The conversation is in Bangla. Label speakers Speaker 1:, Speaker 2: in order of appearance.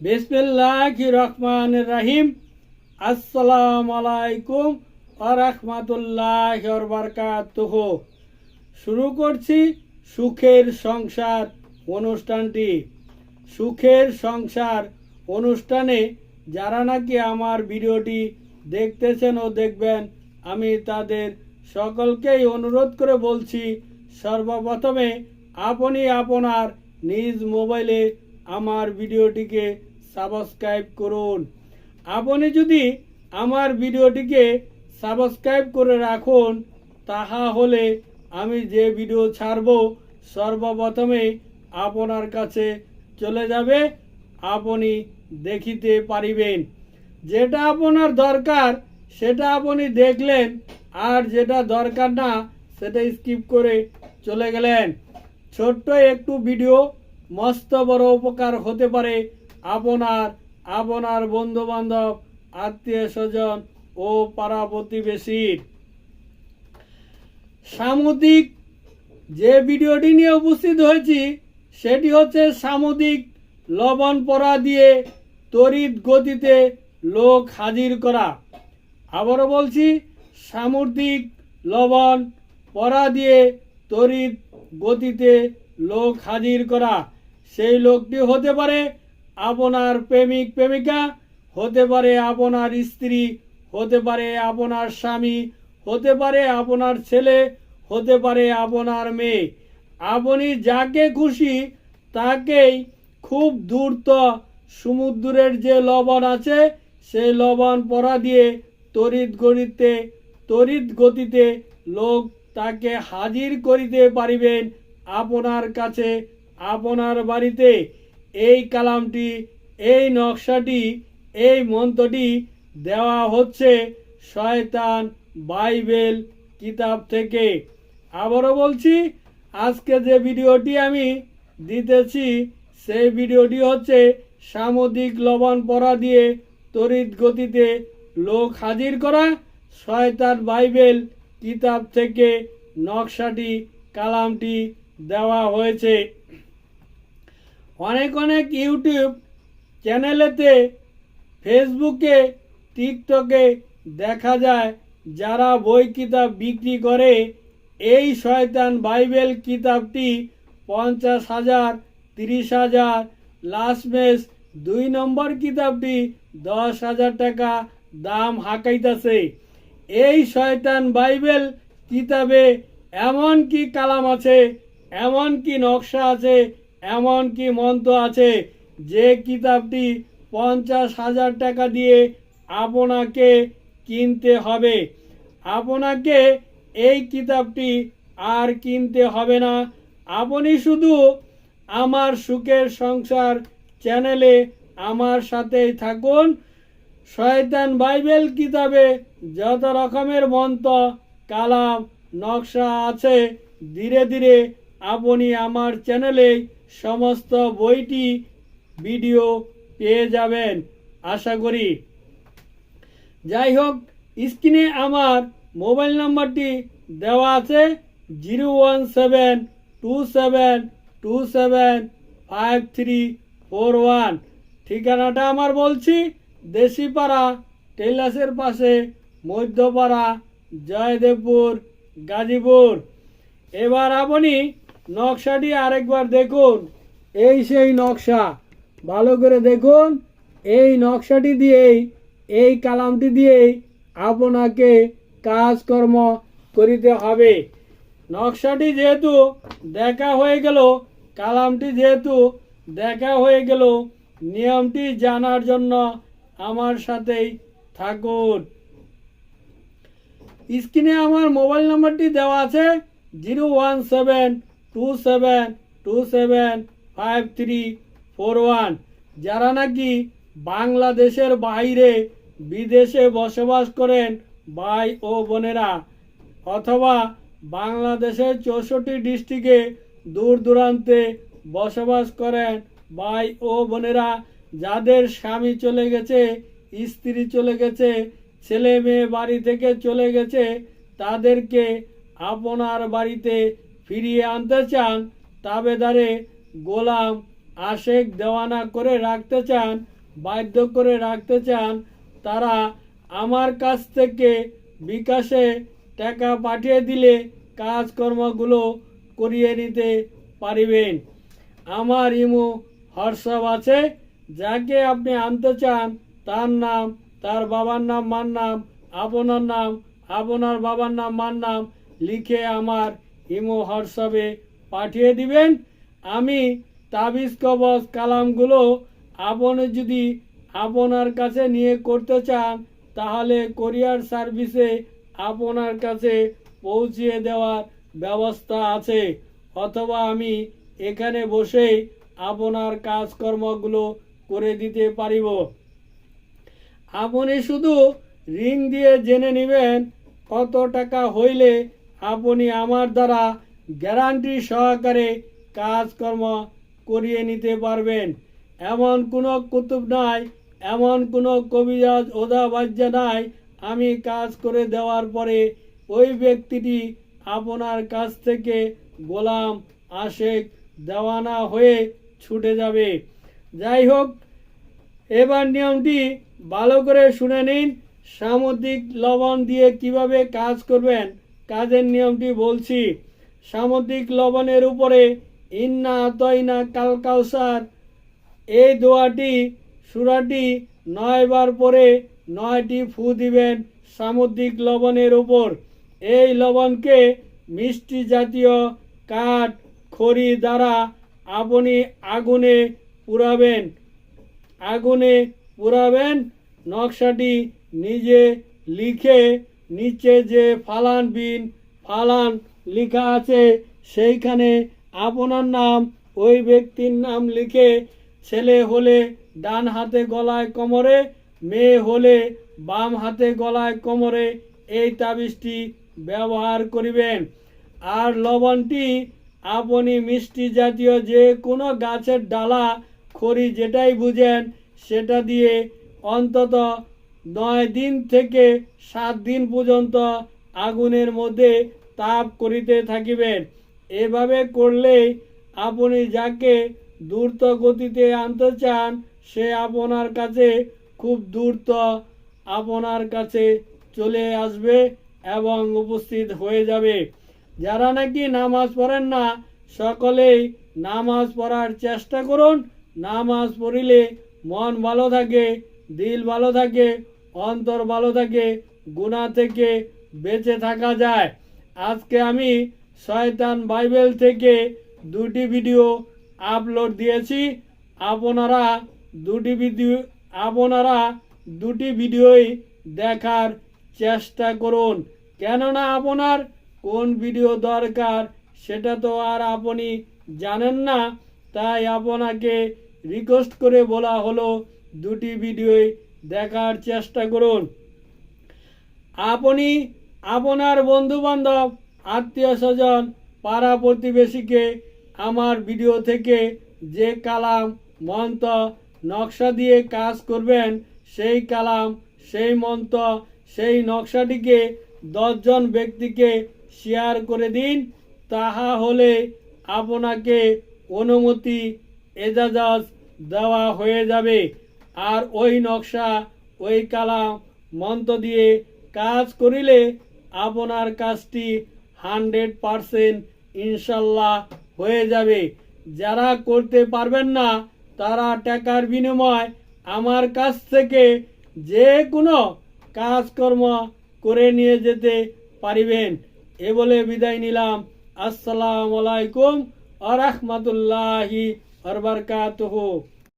Speaker 1: বিসমিল্লাহ রহমান রাহিম। আসসালাম আলাইকুম আরহামতুল্লাহ বারকাতুহ। শুরু করছি সুখের সংসার অনুষ্ঠানটি। সুখের সংসার অনুষ্ঠানে যারা নাকি আমার ভিডিওটি দেখতেছেন ও দেখবেন, আমি তাদের সকলকেই অনুরোধ করে বলছি, সর্বপ্রথমে আপনি আপনার নিজ মোবাইলে আমার ভিডিওটিকে সাবস্ক্রাইব করুন। আপনি যদি আমার ভিডিওটিকে সাবস্ক্রাইব করে রাখুন তাহা হলে আমি যে ভিডিও ছাড়ব, সর্বপ্রথমে আপনার কাছে চলে যাবে, আপনি দেখিতে পারিবেন। যেটা আপনার দরকার, সেটা আপনি দেখলেন, আর যেটা দরকার না, সেটা স্কিপ করে চলে গেলেন। ছোট্ট একটু ভিডিও মস্ত বড় উপকার হতে পারে আপনার আপনার বন্ধু বান্ধব আত্মীয় স্বজন ও পাড়া প্রতিবেশীর। সামুদ্রিক যে ভিডিওটি নিয়ে উপস্থিত হয়েছি, সেটি হচ্ছে সামুদ্রিক লবণ পরা দিয়ে তড়িৎ গতিতে লোক হাজির করা। আবারও বলছি, সামুদ্রিক লবণ পরা দিয়ে তড়িৎ গতিতে লোক হাজির করা। সেই লোকটি হতে পারে আপনার প্রেমিক, প্রেমিকা, হতে পারে আপনার স্ত্রী, হতে পারে আপনার স্বামী, হতে পারে আপনার ছেলে, হতে পারে আপনার মেয়ে। আপনি যাকে খুশি তাকেই খুব দ্রুত সমুদ্রের যে লবণ আছে, সেই লবণ পরা দিয়ে তড়িৎ গতিতে তড়িৎ গতিতে লোক তাকে হাজির করিতে পারিবেন আপনার কাছে আপনার বাড়িতে এই কালামটি, এই নকশাটি, এই মন্ত্রটি দেওয়া হচ্ছে শয়তান বাইবেল কিতাব থেকে। আবারও বলছি, আজকে যে ভিডিওটি আমি দিতেছি, সেই ভিডিওটি হচ্ছে সামুদ্রিক লবণ পরা দিয়ে তড়িৎ গতিতে লোক হাজির করা শয়তান বাইবেল কিতাব থেকে নকশাটি, কালামটি দেওয়া হয়েছে। অনেক অনেক ইউটিউব চ্যানেলেতে, ফেসবুকে, টিকটকে দেখা যায় যারা বই কিতাব বিক্রি করে। এই শয়তান বাইবেল কিতাবটি পঞ্চাশ হাজার, তিরিশ হাজার লাস্ট মেস দুই নম্বর কিতাবটি দশ হাজার টাকা দাম হাঁকাইতেছে। এই শয়তান বাইবেল কিতাবে এমন কি কালাম আছে, এমন কি নকশা আছে এমন কি মন্ত্র আছে যে কিতাবটি পঞ্চাশ হাজার টাকা দিয়ে আপনাকে কিনতে হবে? আপনাকে এই কিতাবটি আর কিনতে হবে না। আপনি শুধু আমার সুখের সংসার চ্যানেলে আমার সাথেই থাকুন। শয়তান বাইবেল কিতাবে যত রকমের মন্ত্র, কালাম, নকশা আছে, ধীরে ধীরে আপনি আমার চ্যানেলে সমস্ত বইটি ভিডিও পেয়ে যাবেন, আশা করি। যাই হোক, স্ক্রিনে আমার মোবাইল নাম্বারটি দেওয়া আছে zero one seven two seven two seven five three four one. ঠিকানাটা আমার বলছি, দেশিপাড়া টেলাসের পাশে, মধ্যপাড়া, জয়দেবপুর, গাজীপুর। এবার আপনি নকশাটি আরেকবার দেখুন। এই সেই নকশা। ভালো করে দেখুন। এই নকশাটি দিয়েই, এই কালামটি দিয়েই আপনাকে কাজকর্ম করিতে হবে। নকশাটি যেহেতু দেখা হয়ে গেল, কালামটি যেহেতু দেখা হয়ে গেল, নিয়মটি জানার জন্য আমার সাথেই থাকুন। স্ক্রিনে আমার মোবাইল নাম্বারটি দেওয়া আছে zero one seven two seven two seven five three four one যারা নাকি বাংলাদেশের বাইরে বিদেশে বসবাস করেন ভাই ও বোনেরা, অথবা বাংলাদেশের চৌষট্টি ডিস্ট্রিক্টে দূর দূরান্তে বসবাস করেন ভাই ও বোনেরা, যাদের স্বামী চলে গেছে, স্ত্রী চলে গেছে, ছেলে মেয়ে বাড়ি থেকে চলে গেছে, তাদেরকে আপনার বাড়িতে ফিরিয়ে আনতে চান, তাবেদারে গোলাম আশেক দেওয়ানা করে রাখতে চান, বাধ্য করে রাখতে চান, তারা আমার কাছ থেকে বিকাশে টাকা পাঠিয়ে দিলে কাজকর্মগুলো করিয়ে নিতে পারিবেন। আমার ইমো হোয়াটসঅ্যাপ আছে, যাকে আপনি আনতে চান, তার নাম, তার বাবার নাম, মার নাম, আপনার নাম, আপনার বাবার নাম, মার নাম লিখে আমার ইমো হোয়াটসঅ্যাপে পাঠিয়ে দিবেন। আমি তাবিজ কবজ কালামগুলো আপনি যদি আপনার কাছে নিয়ে করতে চান, তাহলে কোরিয়ার সার্ভিসে আপনার কাছে পৌঁছিয়ে দেওয়ার ব্যবস্থা আছে। অথবা আমি এখানে বসেই আপনার কাজকর্মগুলো করে দিতে পারিব। আপনি শুধু রিং দিয়ে জেনে নেবেন কত টাকা হইলে আপনি আমার দ্বারা গ্যারান্টি সহকারে কাজকর্ম করিয়ে নিতে পারবেন। এমন কোনো কুতুব নাই, এমন কোনো কবিরাজ ওদা বাজ্যা নাই। আমি কাজ করে দেওয়ার পরে ওই ব্যক্তিটি আপনার কাছ থেকে গোলাম আশেক দেওয়ানা হয়ে ছুটে যাবে। যাই হোক, এবার নিয়মটি ভালো করে শুনে নিন। সামুদ্রিক লবণ দিয়ে কীভাবে কাজ করবেন? কাজের নিয়মটি বলছি। সামুদ্রিক লবণের উপরে ইন্না আতইনা কাল কাউসার। এই দোয়াটি, সুরাটি নয়বার পরে নয়টি ফু দিবেন সামুদ্রিক লবণের উপর। এই লবণকে মিষ্টি জাতীয় কাঠ, খড়ি দ্বারা আপনি আগুনে পুরাবেন আগুনে পুরাবেন নকশাটি নিজে লিখে নিচে যে ফালান বিন, ফালান লেখা আছে, সেইখানে আপনার নাম, ওই ব্যক্তির নাম লিখে ছেলে হলে ডান হাতে গলায় কোমরে, মেয়ে হলে বাম হাতে গলায় কোমরে এই তাবিজটি ব্যবহার করিবেন। আর লবণটি আপনি মিষ্টি জাতীয় যে কোনো গাছের ডালা খড়ি যেটাই বুঝেন, সেটা দিয়ে অন্তত নয় দিন থেকে সাত দিন পর্যন্ত আগুনের মধ্যে তাপ করিতে থাকিবেন। এভাবে করলে আপনি যাকে দ্রুত গতিতে আনতে চান, সে আপনার কাছে খুব দ্রুত আপনার কাছে চলে আসবে এবং উপস্থিত হয়ে যাবে। যারা নাকি নামাজ পড়েন না, সকলেই নামাজ পড়ার চেষ্টা করুন। নামাজ পড়িলে মন ভালো থাকে, দিল ভালো থাকে অন্তর ভালো থাকে, গুণা থেকে বেঁচে থাকা যায়। আজকে আমি শয়তান বাইবেল থেকে দুটি ভিডিও আপলোড দিয়েছি। আপনারা দুটি ভিডিও, আপনারা দুটি ভিডিওই দেখার চেষ্টা করুন। কেননা আপনার কোন ভিডিও দরকার সেটা তো আর আপনি জানেন না। তাই আপনাকে রিকোয়েস্ট করে বলা হলো দুটি ভিডিওই দেখার চেষ্টা করুন। আপনি আপনার বন্ধু বান্ধব আত্মীয় স্বজন পাড়া প্রতিবেশীকে আমার ভিডিও থেকে যে কালাম, মন্ত্র, নকশা দিয়ে কাজ করবেন, সেই কালাম, সেই মন্ত্র, সেই নকশাটিকে দশজন ব্যক্তিকে শেয়ার করে দিন, তাহা হলে আপনাকে অনুমতি এজাজাজ দেওয়া হয়ে যাবে। আর ওই নকশা, ওই কালাম, মন্ত্র দিয়ে কাজ করিলে আপনার কাজটি হান্ড্রেড পারসেন্ট ইনশাল্লাহ হয়ে যাবে। যারা করতে পারবেন না, তারা টাকার বিনিময় আমার কাছ থেকে যে কোনো কাজকর্ম করে নিয়ে যেতে পারিবেন। এ বলে বিদায় নিলাম। আসসালামু আলাইকুম আ রহমতুল্লাহি আরবারকাতহ